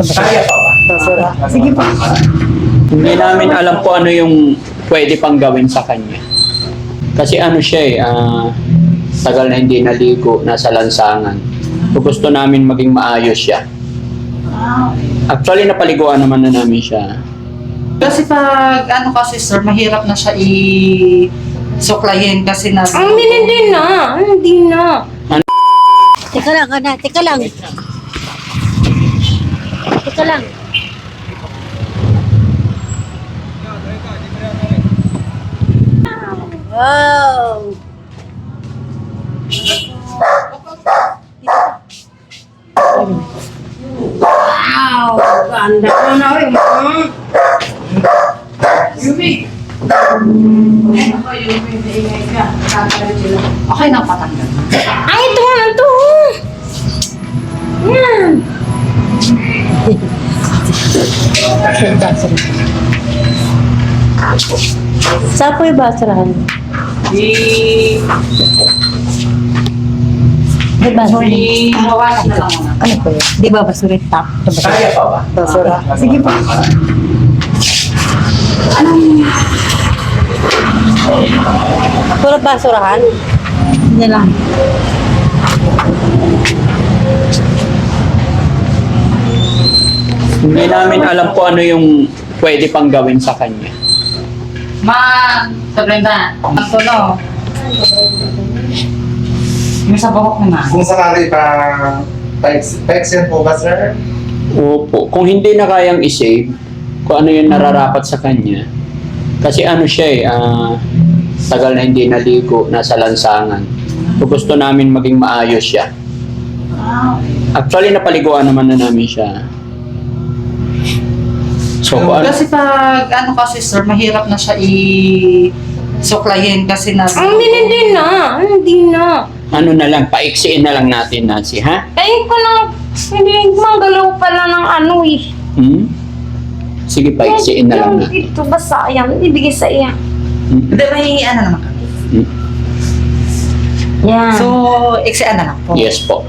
Kaya pa ba? Basura. Sige po. Hindi namin alam po ano yung pwede pang gawin sa kanya. Kasi ano siya eh, ah, tagal na hindi naligo, nasa lansangan. So gusto namin maging maayos siya. Actually, napaliguan naman na namin siya. Kasi pag ano kasi sir, mahirap na siya i suklayin kasi na Ang hindi, hindi na. Hindi na. Teka lang, ana. Teka lang. Teka lang. Wow! Wow! Ganda ko na rin. Hmm? okay na patanggal. Ay, ito Saan po yung basurahan? Di Di basura. di. Ano po yun? Di ba basura yung top? Kaya pa ba? Basura. Sige po. Puro basurahan? Hindi lang. Hindi namin alam po ano yung pwede pang gawin sa kanya. Ma, sa Brenda, ang tulo. May sa buhok ni ma. Kung sakali pa, yan po ba, sir? Opo. Kung hindi na kayang isave, kung ano yung nararapat sa kanya. Kasi ano siya eh, ah, tagal na hindi naligo, nasa lansangan. So gusto namin maging maayos siya. Actually, napaliguan naman na namin siya. So, kung ano, Kasi pag ano kasi sir, mahirap na siya i suklayin kasi na Ang hindi, hindi na. Hindi na. ano na lang, paiksiin na lang natin, Nancy, ha? Ay, ko na. Hindi manggalaw pala ng ano eh. Hmm? Sige, paiksiin na lang Yung natin. Ito ba sayang? Ibigay sa iya. Hmm? Hindi, may ano naman kami. Hmm? Yan. So, iksian na lang po. Yes po.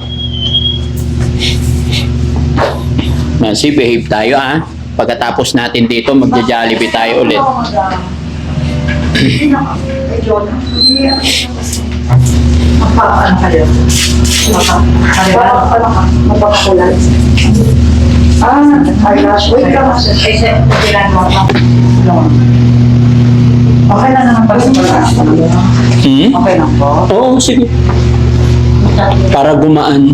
Nancy, behave tayo, ha? Pagkatapos natin dito, magja-jollibee tayo ulit. Magpapaano ka? Magpapakulay? Ah, eyelash. Wait lang. Ay, siya, nagilan mo ako. Okay na naman pag sa Hmm? Okay lang po. Oo, sige. Para gumaan.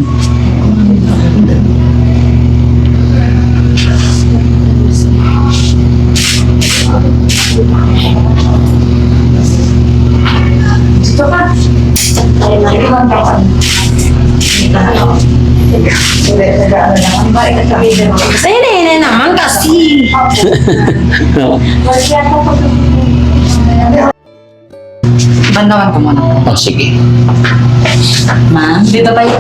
Mo. Sa hindi naman kasi. Bandawan ko muna. O, sige. Ma'am, dito tayo.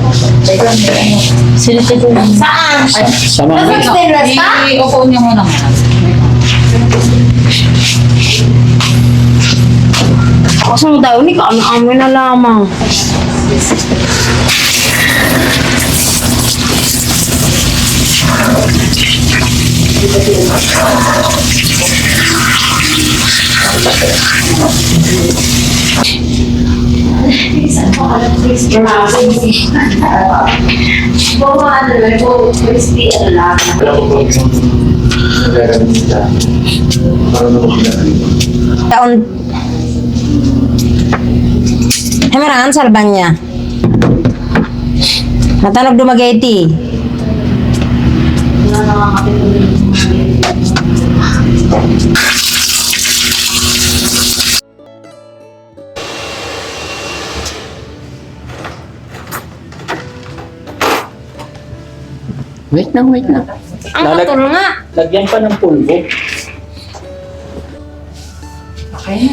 Sino siya doon? Saan? Sa mga... Stainless pa? I-upo niyo muna. Kasang daw ni ka, ano na lamang. Taon. Hemerangan salbanya. Natanog dumageti. Wait lang, wait lang. Ang Lalag- nga. Lagyan pa ng pulbo. Okay.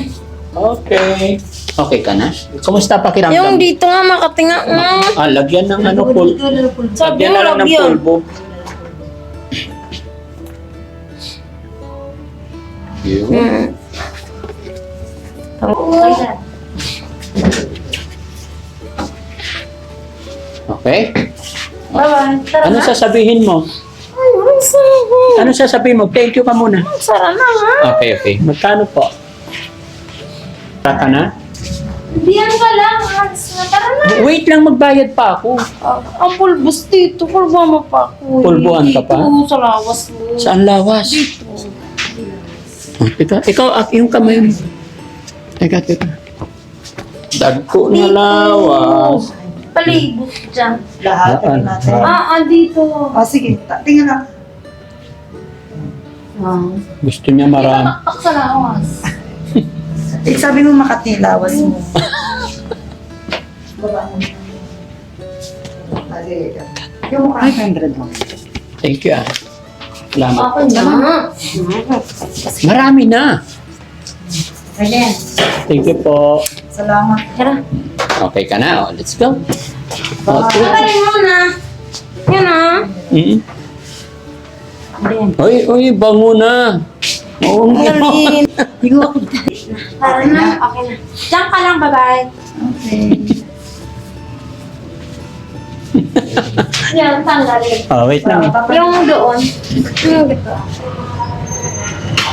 Okay. Okay ka na? Kumusta pakiramdam? Yung dito nga makatinga nga. Ah, lagyan ng ano, pul Sabi lagyan mo, na lang ng lagyan. pulbo. Yun. Hmm. Okay? Bye-bye. Ano sasabihin mo? Ano sasabihin mo? Thank you ka muna. Sara na nga. Okay, okay. Magkano po? Taka na? Diyan ka lang. Na. Tara na. Wait lang, magbayad pa ako. Ah, ang pulbos dito. Pulbo mo pa ako. eh. Pulbuhan ka pa? Dito, sa lawas mo. Saan lawas? Dito. Oh, teka, ikaw, ak, yung kamay mo. Teka, teka. Dagko na lawas. Palibot dyan. Lahat Saan? natin. Ah, ah, dito. Ah, sige. Ta- Tingnan na. Ah. Gusto niya marami. Taktak sa lawas. Eh, sabi mo Makati, lawas mo. Yung mukha. 500 lang. Thank you ah. Salamat. Na. Marami na. Ayan. Thank you po. Salamat. Tara. Okay ka na. Oh, let's go. Okay. Patayin mo na. Yan ah. Mm. Uy, uy, bango na. Oo nga. Tara na. Okay na. Diyan ka lang, bye-bye. Okay. Yan, tanggalin. Oh, wait lang. Yung doon. Yung dito.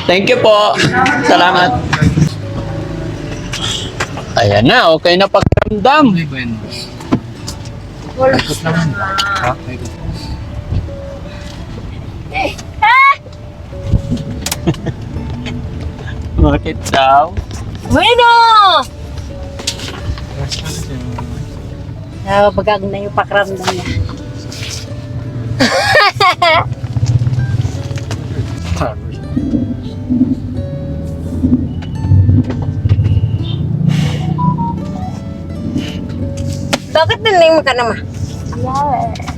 Thank you po. Salamat. Ayan na, okay na pakiramdam. Bakit daw? Bueno! Nabagag na yung pakiramdam niya. Bakit nalim ka naman? Yeah.